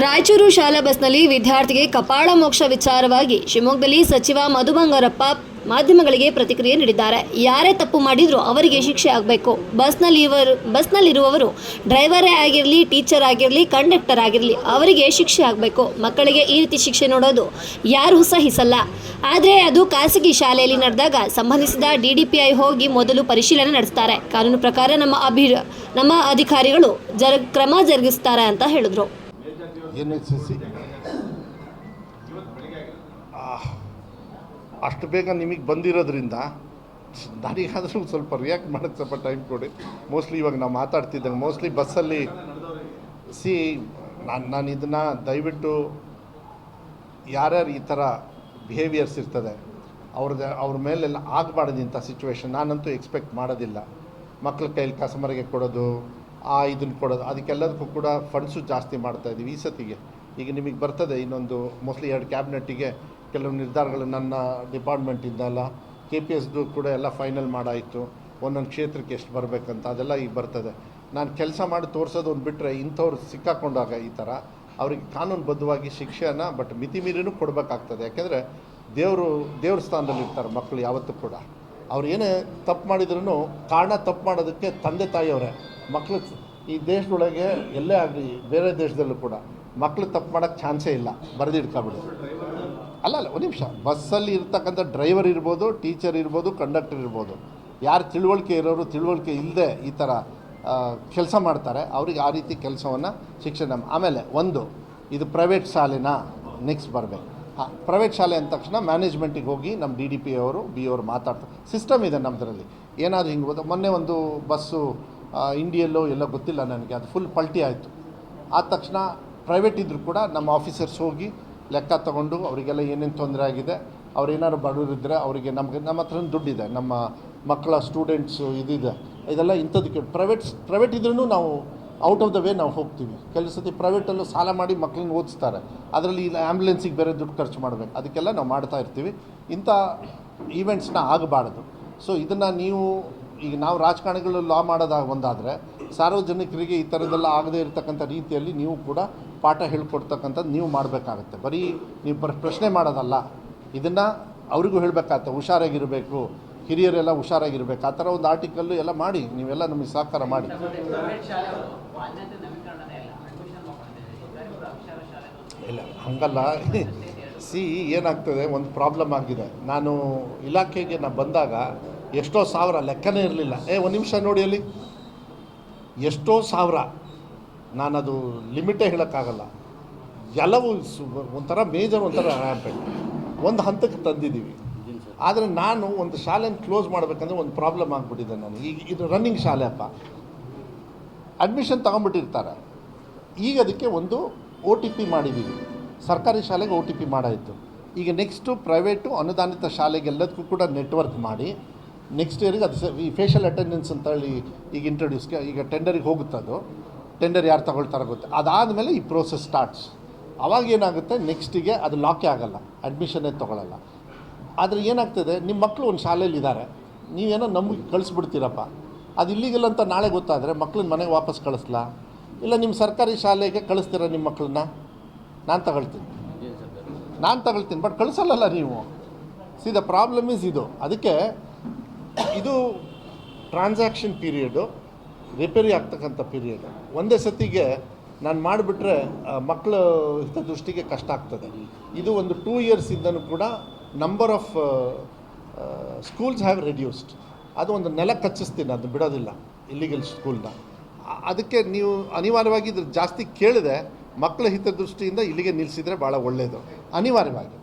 ರಾಯಚೂರು ಶಾಲಾ ಬಸ್ನಲ್ಲಿ ವಿದ್ಯಾರ್ಥಿಗೆ ಕಪಾಳ ಮೋಕ್ಷ ವಿಚಾರವಾಗಿ ಶಿವಮೊಗ್ಗದಲ್ಲಿ ಸಚಿವ ಮಧು ಬಂಗಾರಪ್ಪ ಮಾಧ್ಯಮಗಳಿಗೆ ಪ್ರತಿಕ್ರಿಯೆ ನೀಡಿದ್ದಾರೆ. ಯಾರೇ ತಪ್ಪು ಮಾಡಿದರೂ ಅವರಿಗೆ ಶಿಕ್ಷೆ ಆಗಬೇಕು. ಬಸ್ನಲ್ಲಿ ಇವರು ಬಸ್ನಲ್ಲಿರುವವರು ಡ್ರೈವರೇ ಆಗಿರಲಿ, ಟೀಚರ್ ಆಗಿರಲಿ, ಕಂಡಕ್ಟರ್ ಆಗಿರಲಿ, ಅವರಿಗೆ ಶಿಕ್ಷೆ ಆಗಬೇಕು. ಮಕ್ಕಳಿಗೆ ಈ ರೀತಿ ಶಿಕ್ಷೆ ನೋಡೋದು ಯಾರೂ ಸಹಿಸಲ್ಲ. ಆದರೆ ಅದು ಖಾಸಗಿ ಶಾಲೆಯಲ್ಲಿ ನಡೆದಾಗ ಸಂಬಂಧಿಸಿದ ಡಿ ಡಿ ಪಿ ಐ ಹೋಗಿ ಮೊದಲು ಪರಿಶೀಲನೆ ನಡೆಸ್ತಾರೆ. ಕಾನೂನು ಪ್ರಕಾರ ನಮ್ಮ ಅಭಿ, ನಮ್ಮ ಅಧಿಕಾರಿಗಳು ಜರ, ಕ್ರಮ ಜರುಗಿಸ್ತಾರೆ ಅಂತ ಹೇಳಿದ್ರು. ಎನ್ ಎಸ್ ಎಸ್ ಸಿ ಅಷ್ಟು ಬೇಗ ನಿಮಗೆ ಬಂದಿರೋದ್ರಿಂದ ನನಗಾದರೂ ಸ್ವಲ್ಪ ರಿಯಾಕ್ಟ್ ಮಾಡೋಕ್ಕೆ ಸ್ವಲ್ಪ ಟೈಮ್ ಕೊಡಿ. ಮೋಸ್ಟ್ಲಿ ಇವಾಗ ನಾವು ಮಾತಾಡ್ತಿದ್ದಂಗೆ ಮೋಸ್ಟ್ಲಿ ಬಸ್ಸಲ್ಲಿ ಸಿ, ನಾನು ನಾನು ಇದನ್ನು ದಯವಿಟ್ಟು ಯಾರ್ಯಾರು ಈ ಥರ ಬಿಹೇವಿಯರ್ಸ್ ಇರ್ತದೆ ಅವ್ರದ್ದು ಅವ್ರ ಮೇಲೆಲ್ಲ ಆಗಬಾರ್ದು ಇಂಥ ಸಿಚುವೇಶನ್ ನಾನಂತೂ ಎಕ್ಸ್ಪೆಕ್ಟ್ ಮಾಡೋದಿಲ್ಲ. ಮಕ್ಳ ಕೈಲಿ ಕಸ್ಟಮರ್ಗೆ ಕೊಡೋದು ಆ ಇದನ್ನು ಕೊಡೋದು. ಅದಕ್ಕೆಲ್ಲದಕ್ಕೂ ಕೂಡ ಫಂಡ್ಸು ಜಾಸ್ತಿ ಮಾಡ್ತಾ ಇದ್ದೀವಿ ಈ ಸತಿಗೆ. ಈಗ ನಿಮಗೆ ಬರ್ತದೆ ಇನ್ನೊಂದು ಮೋಸ್ಟ್ಲಿ ಎರಡು ಕ್ಯಾಬಿನೆಟ್ಟಿಗೆ ಕೆಲವು ನಿರ್ಧಾರಗಳು ನನ್ನ ಡಿಪಾರ್ಟ್ಮೆಂಟಿಂದಲ್ಲ ಕೆ ಪಿ ಎಸ್ದು ಕೂಡ ಎಲ್ಲ ಫೈನಲ್ ಮಾಡಾಯಿತು. ಒಂದೊಂದು ಕ್ಷೇತ್ರಕ್ಕೆ ಎಷ್ಟು ಬರಬೇಕಂತ ಅದೆಲ್ಲ ಈಗ ಬರ್ತದೆ. ನಾನು ಕೆಲಸ ಮಾಡಿ ತೋರಿಸೋದು ಒಂದು ಬಿಟ್ಟರೆ ಇಂಥವ್ರು ಸಿಕ್ಕಾಕೊಂಡಾಗ ಈ ಥರ ಅವ್ರಿಗೆ ಕಾನೂನುಬದ್ಧವಾಗಿ ಶಿಕ್ಷೆನ ಬಟ್ ಮಿತಿ ಮೀರಿನೂ ಕೊಡಬೇಕಾಗ್ತದೆ. ಯಾಕೆಂದರೆ ದೇವರು ದೇವ್ರ ಸ್ಥಾನದಲ್ಲಿ ಇರ್ತಾರೆ ಮಕ್ಕಳು ಯಾವತ್ತೂ ಕೂಡ. ಅವ್ರು ಏನೇ ತಪ್ಪು ಮಾಡಿದ್ರೂ ಕಾರಣ ತಪ್ಪು ಮಾಡೋದಕ್ಕೆ ತಂದೆ ತಾಯಿಯವರೇ. ಮಕ್ಕಳು ಈ ದೇಶದೊಳಗೆ ಎಲ್ಲೇ ಆಗಲಿ ಬೇರೆ ದೇಶದಲ್ಲೂ ಕೂಡ ಮಕ್ಕಳು ತಪ್ಪು ಮಾಡೋಕ್ಕೆ ಚಾನ್ಸೇ ಇಲ್ಲ. ಬರೆದಿಡ್ಕೊಬಿಡಿ ಅಲ್ಲ ಅಲ್ಲ, ಒಂದು ನಿಮಿಷ. ಬಸ್ಸಲ್ಲಿ ಇರ್ತಕ್ಕಂಥ ಡ್ರೈವರ್ ಇರ್ಬೋದು, ಟೀಚರ್ ಇರ್ಬೋದು, ಕಂಡಕ್ಟರ್ ಇರ್ಬೋದು, ಯಾರು ತಿಳುವಳಿಕೆ ಇರೋರು ತಿಳುವಳಿಕೆ ಇಲ್ಲದೆ ಈ ಥರ ಕೆಲಸ ಮಾಡ್ತಾರೆ, ಅವ್ರಿಗೆ ಆ ರೀತಿ ಕೆಲಸವನ್ನು ಶಿಕ್ಷಣ ಆಮೇಲೆ ಒಂದು, ಇದು ಪ್ರೈವೇಟ್ ಶಾಲೆನ ನೆಕ್ಸ್ಟ್ ಬರಬೇಕು. ಹಾಂ ಪ್ರೈವೇಟ್ ಶಾಲೆ ಅಂದ ತಕ್ಷಣ ಮ್ಯಾನೇಜ್ಮೆಂಟಿಗೆ ಹೋಗಿ ನಮ್ಮ ಡಿ ಡಿ ಪಿ ಅವರು, ಬಿ ಅವರು ಮಾತಾಡ್ತಾರೆ. ಸಿಸ್ಟಮ್ ಇದೆ ನಮ್ಮದರಲ್ಲಿ ಏನಾದರೂ ಹಿಂಗೆ ಹೋದ ಮೊನ್ನೆ ಒಂದು ಬಸ್ಸು ಇಂಡಿಯಲ್ಲೋ ಎಲ್ಲೋ ಗೊತ್ತಿಲ್ಲ ನನಗೆ. ಅದು ಫುಲ್ ಪಲ್ಟಿ ಆಯಿತು. ಆದ ತಕ್ಷಣ ಪ್ರೈವೇಟ್ ಇದ್ದರೂ ಕೂಡ ನಮ್ಮ ಆಫೀಸರ್ಸ್ ಹೋಗಿ ಲೆಕ್ಕ ತಗೊಂಡು ಅವರಿಗೆಲ್ಲ ಏನೇನು ತೊಂದರೆ ಆಗಿದೆ, ಅವ್ರು ಏನಾದ್ರು ಬಡವರಿದ್ದರೆ ಅವರಿಗೆ ನಮಗೆ, ನಮ್ಮ ಹತ್ರ ದುಡ್ಡಿದೆ, ನಮ್ಮ ಮಕ್ಕಳ ಸ್ಟೂಡೆಂಟ್ಸು ಇದಿದೆ. ಇದೆಲ್ಲ ಇಂಥದಕ್ಕೆ ಪ್ರೈವೇಟ್ ಪ್ರೈವೇಟ್ ಇದ್ರೂ ನಾವು ಔಟ್ ಆಫ್ ದ ವೇ ನಾವು ಹೋಗ್ತೀವಿ. ಕೆಲವು ಸತಿ ಪ್ರೈವೇಟಲ್ಲೂ ಸಾಲ ಮಾಡಿ ಮಕ್ಕಳನ್ನ ಓದಿಸ್ತಾರೆ. ಅದರಲ್ಲಿ ಇಲ್ಲ ಆ್ಯಂಬುಲೆನ್ಸಿಗೆ ಬೇರೆ ದುಡ್ಡು ಖರ್ಚು ಮಾಡಬೇಕು. ಅದಕ್ಕೆಲ್ಲ ನಾವು ಮಾಡ್ತಾ ಇರ್ತೀವಿ. ಇಂಥ ಈವೆಂಟ್ಸ್ನ ಆಗಬಾರ್ದು. ಸೊ ಇದನ್ನು ನೀವು ಈಗ ನಾವು ರಾಜಕಾರಣಿಗಳು ಲಾ ಮಾಡೋದಾಗ ಒಂದಾದರೆ ಸಾರ್ವಜನಿಕರಿಗೆ ಈ ಥರದ್ದೆಲ್ಲ ಆಗದೇ ಇರತಕ್ಕಂಥ ರೀತಿಯಲ್ಲಿ ನೀವು ಕೂಡ ಪಾಠ ಹೇಳ್ಕೊಡ್ತಕ್ಕಂಥದ್ದು ನೀವು ಮಾಡಬೇಕಾಗತ್ತೆ. ಬರೀ ನೀವು ಪ್ರ, ಪ್ರಶ್ನೆ ಮಾಡೋದಲ್ಲ, ಇದನ್ನು ಅವರಿಗೂ ಹೇಳಬೇಕಾಗತ್ತೆ. ಹುಷಾರಾಗಿರಬೇಕು, ಹಿರಿಯರೆಲ್ಲ ಹುಷಾರಾಗಿರ್ಬೇಕು. ಆ ಥರ ಒಂದು ಆರ್ಟಿಕಲ್ಲು ಎಲ್ಲ ಮಾಡಿ, ನೀವೆಲ್ಲ ನಮಗೆ ಸಹಕಾರ ಮಾಡಿ. ಇಲ್ಲ, ಹಂಗಲ್ಲ. ಸಿ, ಏನಾಗ್ತದೆ, ಒಂದು ಪ್ರಾಬ್ಲಮ್ ಆಗಿದೆ. ನಾನು ಇಲಾಖೆಗೆ ನಾನು ಬಂದಾಗ ಎಷ್ಟೋ ಸಾವಿರ ಲೆಕ್ಕನೇ ಇರಲಿಲ್ಲ. ಏ, ಒಂದು ನಿಮಿಷ ನೋಡಿ ಅಲ್ಲಿ. ಎಷ್ಟೋ ಸಾವಿರ. ನಾನದು ಲಿಮಿಟೇ ಹೇಳೋಕ್ಕಾಗಲ್ಲ. ಎಲ್ಲವೂ ಒಂಥರ ಮೇಜರ್ ಒಂಥರ ರ್ಯಾಂಪೆಂಟ್ ಒಂದು ಹಂತಕ್ಕೆ ತಂದಿದ್ದೀವಿ. ಆದರೆ ನಾನು ಒಂದು ಶಾಲೆನ ಕ್ಲೋಸ್ ಮಾಡಬೇಕಂದ್ರೆ ಒಂದು ಪ್ರಾಬ್ಲಮ್ ಆಗಿಬಿಟ್ಟಿದೆ ನಾನು. ಈಗ ಇದು ರನ್ನಿಂಗ್ ಶಾಲೆ ಅಪ್ಪ. ಅಡ್ಮಿಷನ್ ತಗೊಂಬಿಟ್ಟಿರ್ತಾರೆ ಈಗ ಅದಕ್ಕೆ ಒಂದು ಒ ಟಿ ಪಿ ಮಾಡಿದ್ದೀವಿ ಸರ್ಕಾರಿ ಶಾಲೆಗೆ ಒ ಟಿ ಪಿ ಮಾಡಾಯಿತು. ಈಗ ನೆಕ್ಸ್ಟು ಪ್ರೈವೇಟು ಅನುದಾನಿತ ಶಾಲೆಗೆಲ್ಲದಕ್ಕೂ ಕೂಡ ನೆಟ್ವರ್ಕ್ ಮಾಡಿ ನೆಕ್ಸ್ಟ್ ಇಯರಿಗೆ ಅದು ಈ ಫೇಶಿಯಲ್ ಅಟೆಂಡೆನ್ಸ್ ಅಂತ ಹೇಳಿ ಈಗ ಇಂಟ್ರೊಡ್ಯೂಸ್ಗೆ ಈಗ ಟೆಂಡರಿಗೆ ಹೋಗುತ್ತೆ ಅದು? ಟೆಂಡರ್ ಯಾರು ತಗೊಳ್ತಾರೆ ಗೊತ್ತೆ? ಅದಾದಮೇಲೆ ಈ ಪ್ರೋಸೆಸ್ ಸ್ಟಾರ್ಟ್ಸ್ ಅವಾಗ ಏನಾಗುತ್ತೆ? ನೆಕ್ಸ್ಟಿಗೆ ಅದು ಲಾಕೇ ಆಗೋಲ್ಲ. ಅಡ್ಮಿಷನ್ನೇ ತೊಗೊಳಲ್ಲ. ಆದರೆ ಏನಾಗ್ತದೆ? ನಿಮ್ಮ ಮಕ್ಕಳು ಒಂದು ಶಾಲೆಯಲ್ಲಿ ಇದ್ದಾರೆ ನೀವೇನೋ ನಮಗೆ ಕಳಿಸ್ಬಿಡ್ತೀರಪ್ಪ. ಅದು ಇಲ್ಲಿಗಿಲ್ಲ ಅಂತ ನಾಳೆ ಗೊತ್ತಾದರೆ ಮಕ್ಳನ್ನ ಮನೆಗೆ ವಾಪಸ್ ಕಳಿಸ್ಲಾ? ಇಲ್ಲ ನಿಮ್ಮ ಸರ್ಕಾರಿ ಶಾಲೆಗೆ ಕಳಿಸ್ತೀರಾ ನಿಮ್ಮ ಮಕ್ಕಳನ್ನ ನಾನು ತಗೊಳ್ತೀನಿ. ನಾನು ತಗೊಳ್ತೀನಿ. ಬಟ್ ಕಳಿಸಲ್ಲಲ್ಲ ನೀವು. ಸಿ ದ ಪ್ರಾಬ್ಲಮ್ ಈಸ್ ಇದು. ಅದಕ್ಕೆ ಇದು ಟ್ರಾನ್ಸಾಕ್ಷನ್ ಪೀರಿಯಡು ರಿಪೇರಿ ಆಗ್ತಕ್ಕಂಥ ಪೀರಿಯಡ್ ಒಂದೇ ಸತಿಗೆ ನಾನು ಮಾಡಿಬಿಟ್ರೆ ಮಕ್ಕಳ ಹಿತದೃಷ್ಟಿಗೆ ಕಷ್ಟ ಆಗ್ತದೆ. ಇದು ಒಂದು ಟೂ ಇಯರ್ಸಿಂದನೂ ಕೂಡ number of schools have reduced ಅದು ಒಂದು ನೆಲ ಕಚ್ಚಿಸ್ತೀನಿ ಅದು ಬಿಡೋದಿಲ್ಲ ಇಲ್ಲಿಗಲ್ ಸ್ಕೂಲ್ನ ಅದಕ್ಕೆ ನೀವು ಅನಿವಾರ್ಯವಾಗಿ ಇದ್ರ ಜಾಸ್ತಿ ಕೇಳಿದೆ ಮಕ್ಕಳ ಹಿತದೃಷ್ಟಿಯಿಂದ ಇಲ್ಲಿಗೆ ನಿಲ್ಲಿಸಿದರೆ ಭಾಳ ಒಳ್ಳೆಯದು ಅನಿವಾರ್ಯವಾಗಿ.